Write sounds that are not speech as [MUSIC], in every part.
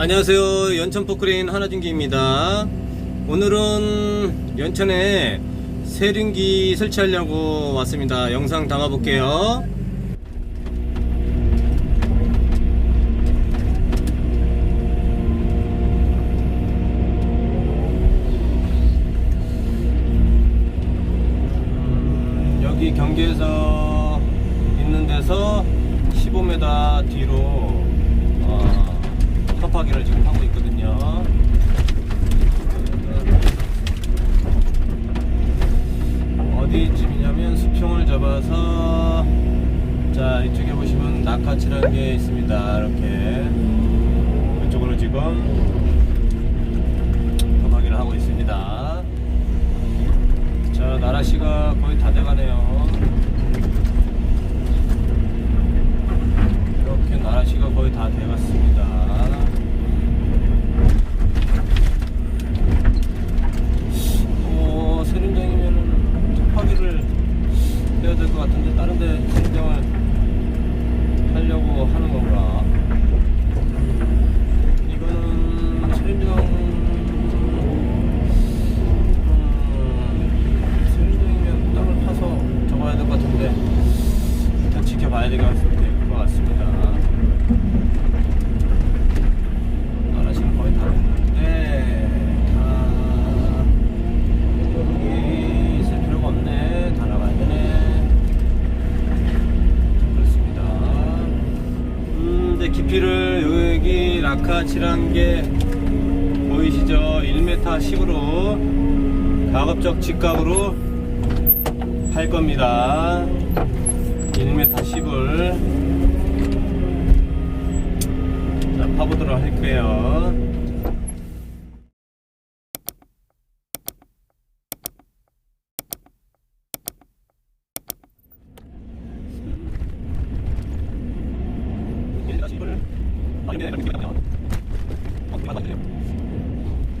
안녕하세요. 연천 포크레인 하나준기입니다. 오늘은 연천에 세륜기 설치하려고 왔습니다. 영상 담아 볼게요. 음, 여기 경계에서 있는 데서 15m 뒤로 어, 컵하기를 지금 하고 있거든요. 어디쯤이냐면 수평을 잡아서 자 이쪽에 보시면 낙하치라는 게 있습니다. 이렇게 이쪽으로 지금 컵하기를 하고 있습니다. 자 나라시가 거의 다 돼가네요. 이렇게 나라시가 거의 다 돼갔습니다. 깊이를 여기 라카치라는 게 보이시죠? 1m 10으로 가급적 직각으로 할 겁니다. 1m 10을 자, 파보도록 할게요.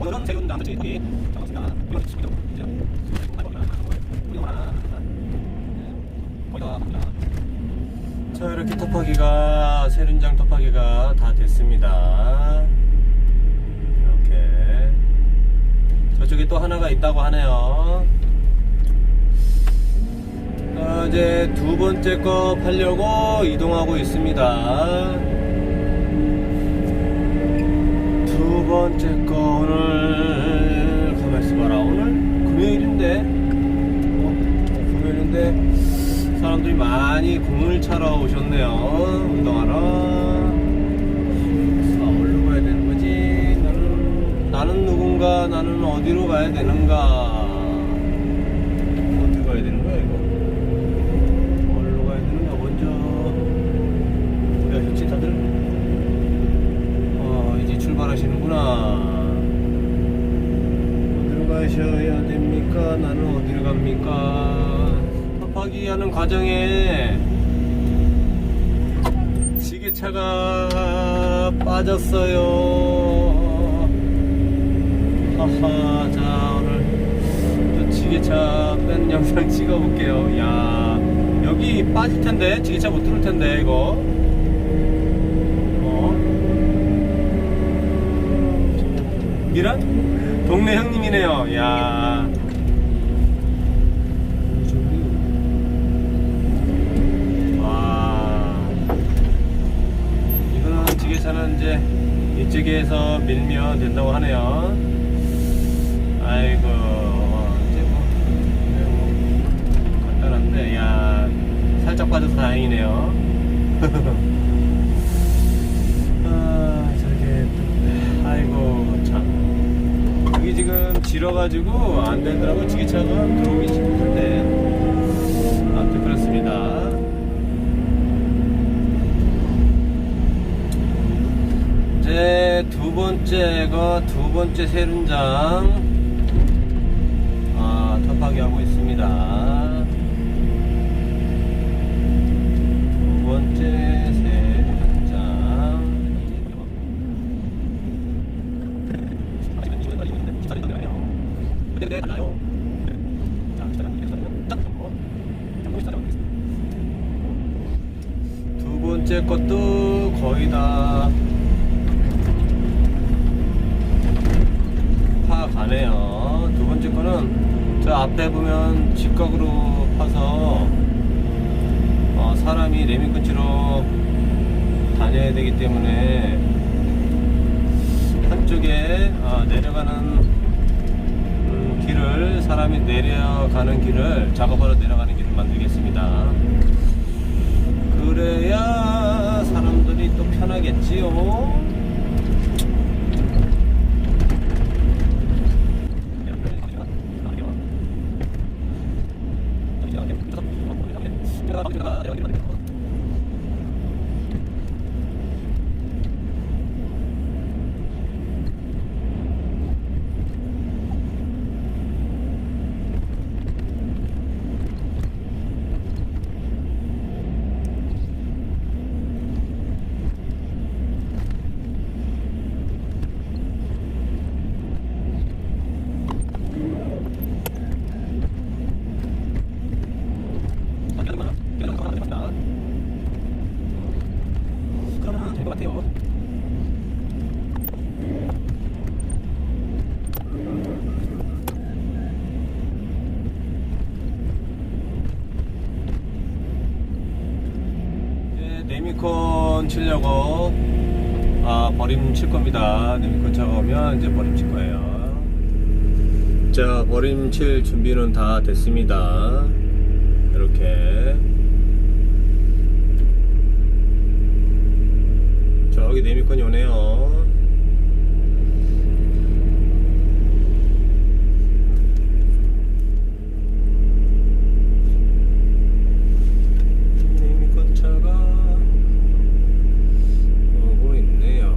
오늘은 새로운 나머지 여기 잡았습니다. 이거 있습니다. 자 이렇게 톱하기가 세륜장 톱하기가 다 됐습니다. 이렇게 저쪽에 또 하나가 있다고 하네요. 자, 이제 두 번째 거 팔려고 이동하고 있습니다. 번째 거 오늘 가만있어 봐라 오늘 금요일인데 어, 금요일인데 사람들이 많이 공을 차러 오셨네요. 운동하러. 자 어디로 가야 되는 거지? 나는 나는 누군가 나는 어디로 가야 되는가 어디로 가야 되는 거야 이거 어디로 가야 되는가 먼저 어디 가셨지 다들 어, 이제 출발하시는구나. 어디로 가셔야 됩니까? 나는 어디로 갑니까? 탑하기 하는 과정에 지게차가 빠졌어요. 하하, 자, 오늘 또 지게차 뺀 영상 [LAUGHS] 찍어볼게요. 야, 여기 빠질 텐데, 지게차 못 들을 텐데, 이거. 어? 미란? 동네 형님이네요. 야. 와. 이거는 지게차는 이제 이쪽에서 밀면 된다고 하네요. 아이고. 이제 뭐, 네, 뭐 간단한데, 야. 살짝 빠져서 다행이네요. [LAUGHS] 아, 저렇게 또, 아이고 참 여기 지금 질어가지고 안 되더라고 지게차가 들어오기 힘든데 아무튼 그렇습니다 이제 두 번째가 두 번째 세륜장 아 탑하게 하고 있습니다 두 번째 세륜장. 두 번째 것도 거의 다 앞에 보면 직각으로 파서 어, 사람이 레미콘치로 다녀야 되기 때문에 한쪽에 어, 내려가는 음, 길을 사람이 내려가는 길을 작업하러 내려가는 길을 만들겠습니다. 그래야 사람들이 또 편하겠지요. やるやる。 아 버림 칠 겁니다. 네미콘 차가 오면 이제 버림 칠 거예요. 자 버림 칠 준비는 다 됐습니다. 이렇게 저기 네미콘이 오네요. 네미콘 차가 오고 있네요.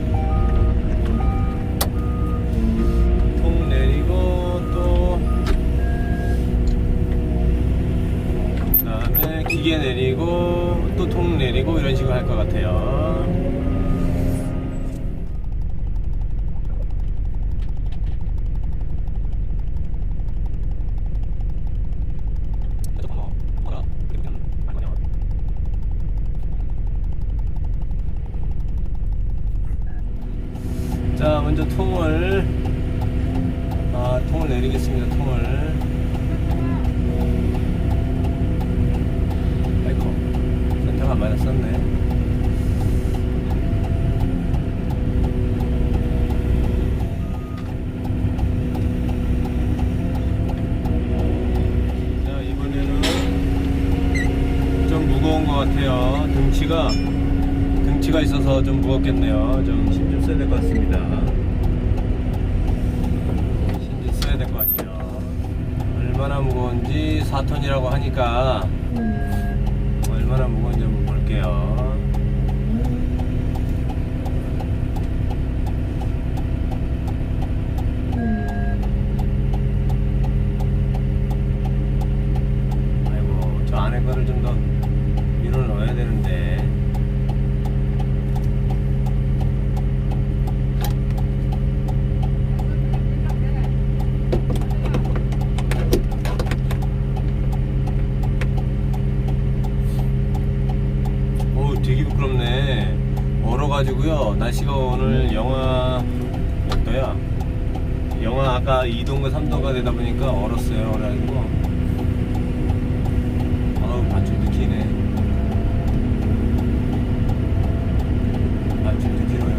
기계 내리고 또 통 내리고 이런 식으로 할 것 같아요. 자 먼저 통을 아 통을 내리겠습니다 통을 아이고 센터가 많이 썼네 자 이번에는 좀 무거운 것 같아요. 등치가 등치가 있어서 좀 무겁겠네요. 좀 힘 좀 써야 될 것 같습니다. 힘 좀 써야 될 것 같죠 얼마나 무거운지 4톤이라고 하니까 얼마나 무거운지 한번 볼게요 아이고 저 안에 거를 좀 더 밀어 넣어야 되는데 되게 부끄럽네 얼어가지고요 날씨가 오늘 영하 몇 도야? 영하 아까 2도인가 3도가 되다 보니까 얼었어요 그래가지고 아우 밧줄도 기네 밧줄도 길어요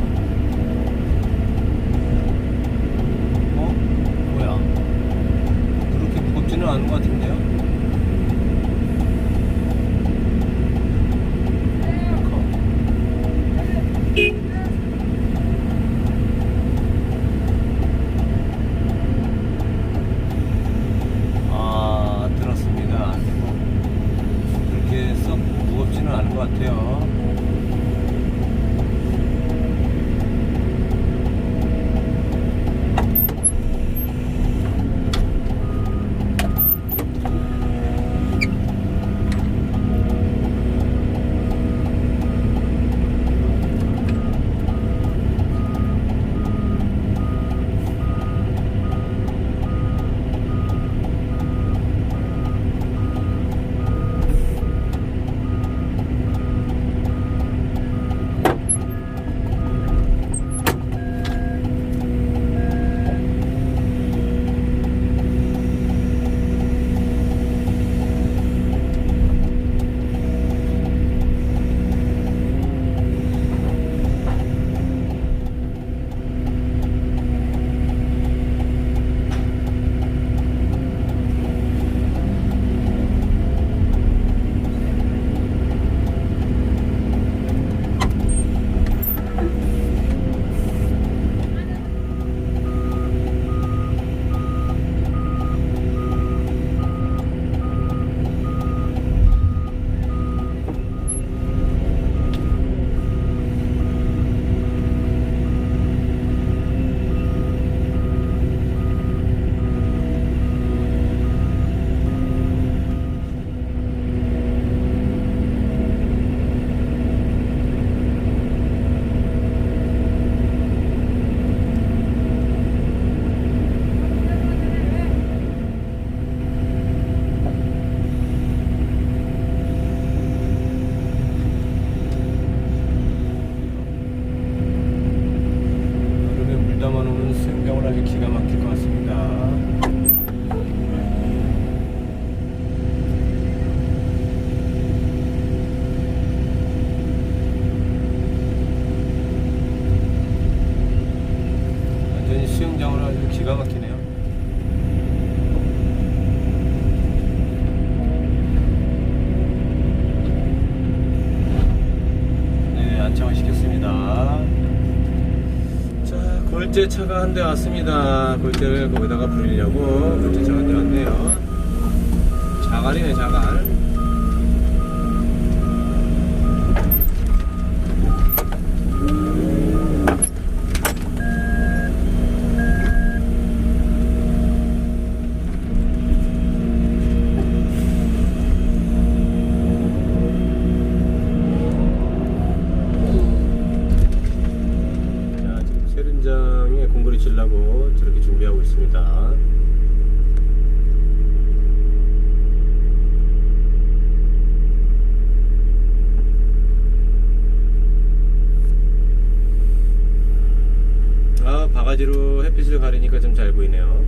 어? 뭐야 그렇게 무겁지는 않은 것 같은데요? 담아놓으면 수영장을 아주 기가 막힐 것 같습니다. 수영장으로 아주 기가 막히네요. 네, 안창을 시켰 골재차가 한 대 왔습니다. 골재를 거기다가 부리려고 골재차가 한 대 왔네요. 자갈이네, 자갈. 자, 지금 세륜장에 공구리 치려고 저렇게 준비하고 있습니다. 아, 바가지로 햇빛을 가리니까 좀 잘 보이네요.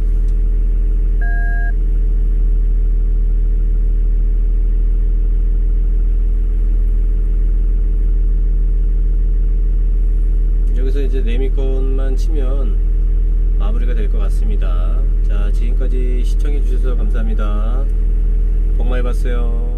여기서 이제 치면 마무리가 될 것 같습니다. 자, 지금까지 시청해 주셔서 감사합니다. 복 많이 봤어요.